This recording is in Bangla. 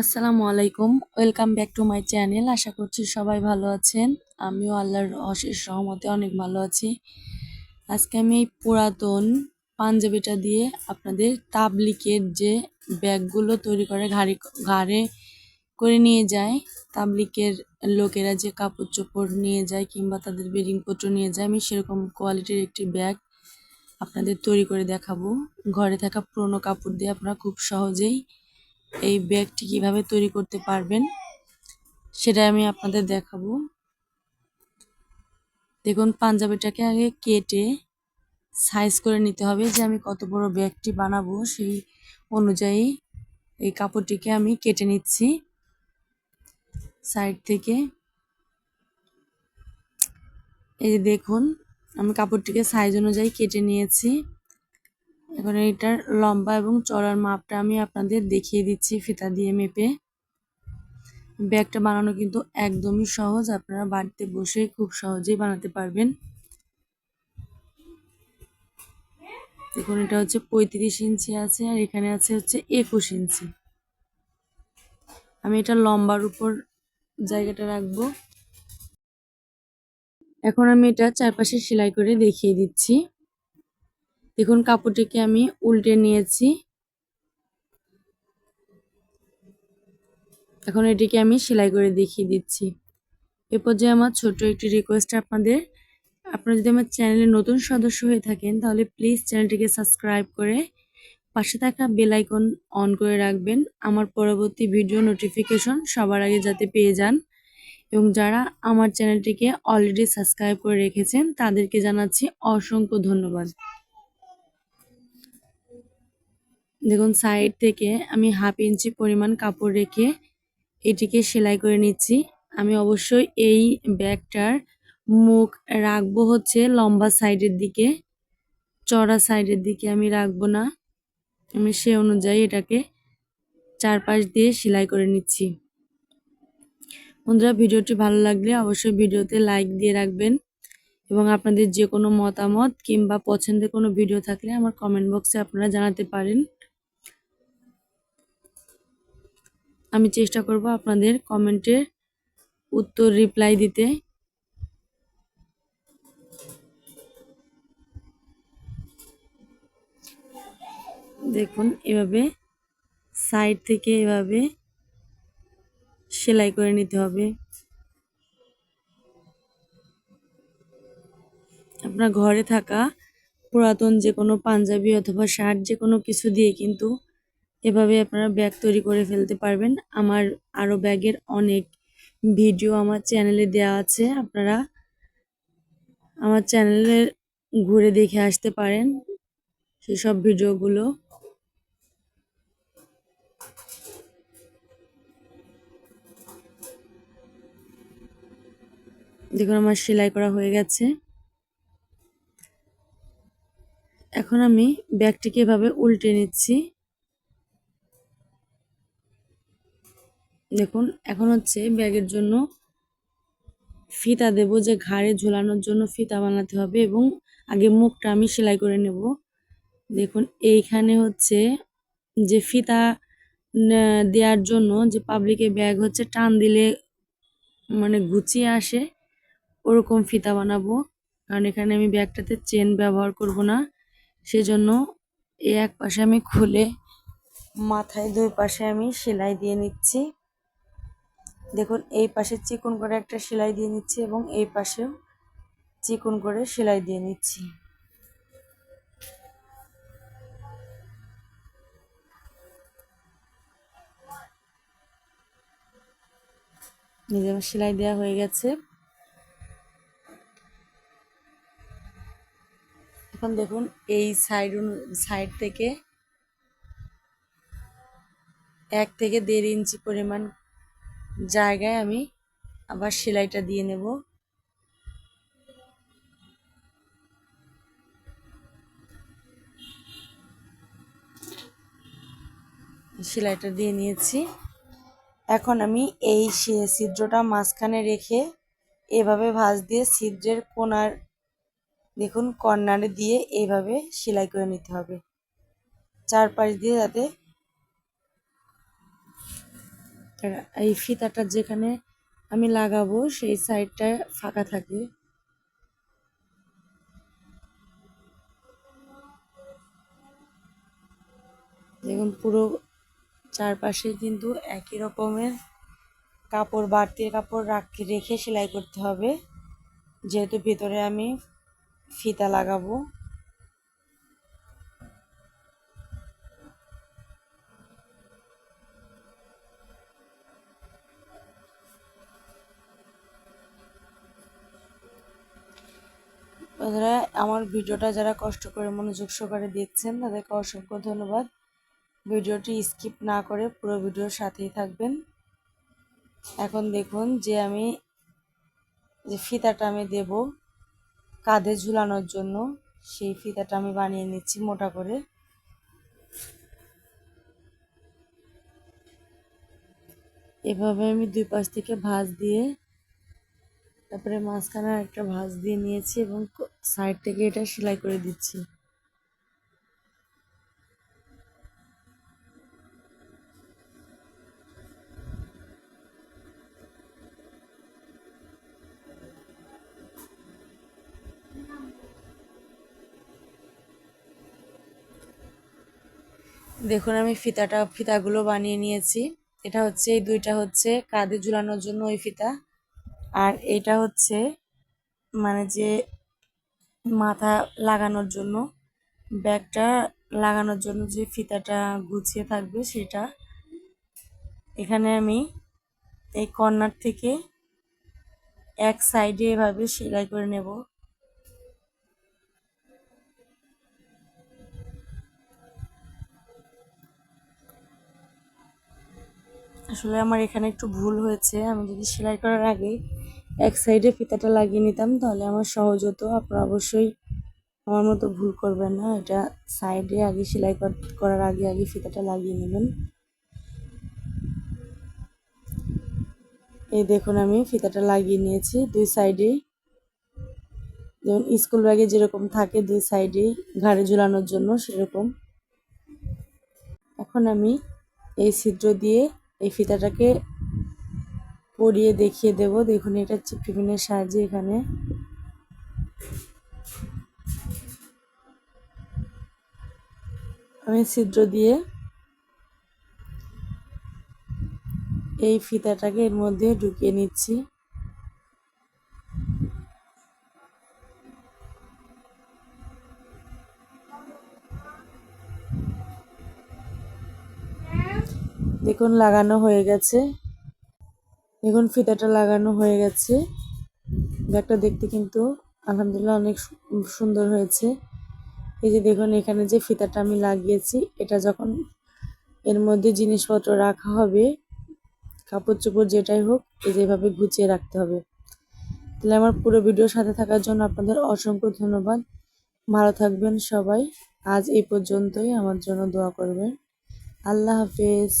আসসালামু আলাইকুম। Welcome back to my channel আশা করছি সবাই ভালো আছেন। আমিও আল্লাহর অশেষ সহমতে অনেক ভালো আছি। আজকে আমি এই পুরাতন পাঞ্জাবিটা দিয়ে আপনাদের তাবলিকের যে ব্যাগগুলো তৈরি করে ঘাড়ি ঘাড়ে করে নিয়ে যায় তাবলিকের লোকেরা যে কাপড় চোপড় নিয়ে যায় কিংবা তাদের বেডিংপত্র নিয়ে যায়, আমি সেরকম কোয়ালিটির একটি ব্যাগ আপনাদের তৈরি করে দেখাবো। ঘরে থাকা পুরোনো কাপড় দিয়ে আপনারা খুব সহজেই এই ব্যাগটি কীভাবে তৈরি করতে পারবেন, সেটা আমি আপনাদের দেখাবো। দেখুন, পাঞ্জাবিটাকে আগে কেটে সাইজ করে নিতে হবে যে আমি কত বড় ব্যাগটি বানাবো, সেই অনুযায়ী এই কাপড়টিকে আমি কেটে নিচ্ছি সাইড থেকে। এই যে দেখুন, আমি কাপড়টিকে সাইজ অনুযায়ী কেটে নিয়েছি। এখন এটার লম্বা এবং চড়ার মাপটা আমি আপনাদের দেখিয়ে দিচ্ছি ফিতা দিয়ে মেপে। ব্যাগটা বানানো কিন্তু একদমই সহজ, আপনারা বাড়িতে বসে খুব সহজেই বানাতে পারবেন। দেখুন, এটা হচ্ছে পঁয়ত্রিশ ইঞ্চি আছে আর এখানে আছে হচ্ছে একুশ ইঞ্চি। আমি এটা লম্বার উপর জায়গাটা রাখব। এখন আমি এটা চারপাশে সেলাই করে দেখিয়ে দিচ্ছি। দেখুন, কাপড়টিকে আমি উল্টে নিয়েছি। এখন এটিকে আমি সেলাই করে দেখিয়ে দিচ্ছি। এ পর্যায়ে আমার ছোট একটি রিকোয়েস্ট আপনাদের। আপনারা যদি আমার চ্যানেলে নতুন সদস্য হয়ে থাকেন, তাহলে প্লিজ চ্যানেলটিকে সাবস্ক্রাইব করে পাশে থাকা বেল অন করে রাখবেন। আমার পরবর্তী ভিডিও নোটিফিকেশন সবার আগে যাতে পেয়ে যান। এবং যারা আমার চ্যানেলটিকে অলরেডি সাবস্ক্রাইব করে রেখেছেন, তাদেরকে জানাচ্ছি অসংখ্য ধন্যবাদ। দেখুন সাইড থেকে আমি হাফ ইঞ্চি পরিমাণ কাপড় রেখে এটিকে সেলাই করে নিচ্ছি। আমি অবশ্যই এই ব্যাগটার মুখ রাখব হচ্ছে লম্বা সাইডের দিকে চড়া সাইডের দিকে আমি রাখব না। আমি সে অনুযায়ী এটাকে চারপাশ দিয়ে সেলাই করে নিচ্ছি। বন্ধুরা, ভিডিওটি ভালো লাগলে অবশ্যই ভিডিওতে লাইক দিয়ে রাখবেন এবং আপনাদের যে কোনো মতামত কিংবা পছন্দের কোনো ভিডিও থাকলে আমার কমেন্ট বক্সে আপনারা জানাতে পারেন। আমি চেষ্টা করব আপনাদের কমেন্টের উত্তর রিপ্লাই দিতে। দেখুন, এভাবে সাইড থেকে এভাবে সেলাই করে নিতে হবে। আপনার ঘরে থাকা পুরাতন যে কোনো পাঞ্জাবি অথবা শার্ট যে কোনো কিছু দিয়ে কিন্তু এভাবে আপনারা ব্যাগ তৈরি করে ফেলতে পারবেন। আমার আরও ব্যাগের অনেক ভিডিও আমার চ্যানেলে দেওয়া আছে। আপনারা আমার চ্যানেলে ঘুরে দেখে আসতে পারেন সেসব ভিডিওগুলো। দেখুন, আমার সেলাই করা হয়ে গেছে। এখন আমি ব্যাগটিকে এভাবে উল্টে নিচ্ছি। দেখুন, এখন হচ্ছে ব্যাগের জন্য ফিতা দেব যে ঘাড়ে ঝোলানোর জন্য ফিতা বানাতে হবে এবং আগে মুখটা আমি সেলাই করে নেব। দেখুন, এইখানে হচ্ছে যে ফিতা দেওয়ার জন্য যে পাবলিকে ব্যাগ হচ্ছে টান দিলে মানে গুছিয়ে আসে, ওরকম ফিতা বানাবো। কারণ এখানে আমি ব্যাগটাতে চেন ব্যবহার করব না, সেজন্য এই এক পাশে আমি খুলে মাথায় দুই পাশে আমি সেলাই দিয়ে নিচ্ছি। দেখুন, এই পাশে চিকন করে একটা সেলাই দিয়ে নিচ্ছি এবং এই পাশেও চিকন করে সেলাই দিয়ে নিচ্ছি। নিজে সেলাই দেওয়া হয়ে গেছে। এখন দেখুন, এই সাইড সাইড থেকে এক থেকে দেড় ইঞ্চি পরিমাণ জায়গায় আমি আবার সেলাইটা দিয়ে নেব। সেলাইটা দিয়ে নিয়েছি। এখন আমি এই ছিদ্রটা মাঝখানে রেখে এভাবে ভাঁজ দিয়ে ছিদ্রের কোনার, দেখুন, কর্নারে দিয়ে এইভাবে সেলাই করে নিতে হবে। চারপাশ দিয়ে যাতে এই ফিতাটা যেখানে আমি লাগাবো, সেই সাইডটা ফাঁকা থাকে। দেখুন, পুরো চারপাশে কিন্তু একই রকমের কাপড় বাড়তির কাপড় রাখি, রেখে সেলাই করতে হবে। যেহেতু ভিতরে আমি ফিতা লাগাবো। বন্ধুরা আমার ভিডিওটা যারা কষ্ট করে মনোযোগ সহকারে দেখছেন, তাদেরকে অসংখ্য ধন্যবাদ। ভিডিওটি স্কিপ না করে পুরো ভিডিওর সাথেই থাকবেন। এখন দেখুন যে আমি যে ফিতাটা আমি দেব, কাঁধে ঝুলানোর জন্য, সেই ফিতাটা আমি বানিয়ে নিচ্ছি মোটা করে। এভাবে আমি দুই পাশ থেকে ভাঁজ দিয়ে তারপরে মাঝখানে একটা ভাঁজ দিয়ে নিয়েছি এবং সাইড থেকে এটা সেলাই করে দিচ্ছি। দেখুন, আমি ফিতাটা ফিতাগুলো বানিয়ে নিয়েছি। এটা হচ্ছে এই দুইটা হচ্ছে কাঁধে ঝুলানোর জন্য ওই ফিতা। আর এটা হচ্ছে মানে যে মাথা লাগানোর জন্য, ব্যাগটা লাগানোর জন্য যে ফিতাটা গুছিয়ে থাকবে সেটা। এখানে আমি এই কর্নার থেকে এক সাইডে এভাবে সেলাই করে নেব। আসলে আমার এখানে একটু ভুল হয়েছে, আমি যদি সেলাই করার আগে এক সাইডে ফিতাটা লাগিয়ে নিতাম, তাহলে আমার সহজ হতো। আপনারা অবশ্যই আমার মতো ভুল করবেন না, এটা সাইডে আগে সেলাই করার আগে আগে ফিতাটা লাগিয়ে নেবেন। এই দেখুন আমি ফিতাটা লাগিয়ে নিয়েছি দুই সাইডে। যেমন স্কুল ব্যাগে যেরকম থাকে দুই সাইডে ঘাড়ে ঝুলানোর জন্য সেরকম। এখন আমি এই ছিদ্র দিয়ে এই ফিতাটাকে পরিয়ে দেখিয়ে দেব। দেখুন, এটা হচ্ছে টিফিনের সাহায্যে এখানে। আমি ছিদ্র দিয়ে এই ফিতাটাকে এর মধ্যে ঢুকিয়ে নিচ্ছি। দেখুন, লাগানো হয়ে গেছে। দেখুন, ফিতাটা লাগানো হয়ে গেছে। ব্যাগটা দেখতে কিন্তু আলহামদুলিল্লাহ অনেক সুন্দর হয়েছে। এই যে দেখুন, এখানে যে ফিতাটা আমি লাগিয়েছি, এটা যখন এর মধ্যে জিনিসপত্র রাখা হবে কাপড় চোপড় যেটাই হোক, এই যেভাবে গুছিয়ে রাখতে হবে। তাহলে আমার পুরো ভিডিওর সাথে থাকার জন্য আপনাদের অসংখ্য ধন্যবাদ। ভালো থাকবেন সবাই। আজ এই পর্যন্তই। আমার জন্য দোয়া করবেন। আল্লাহ হাফেজ।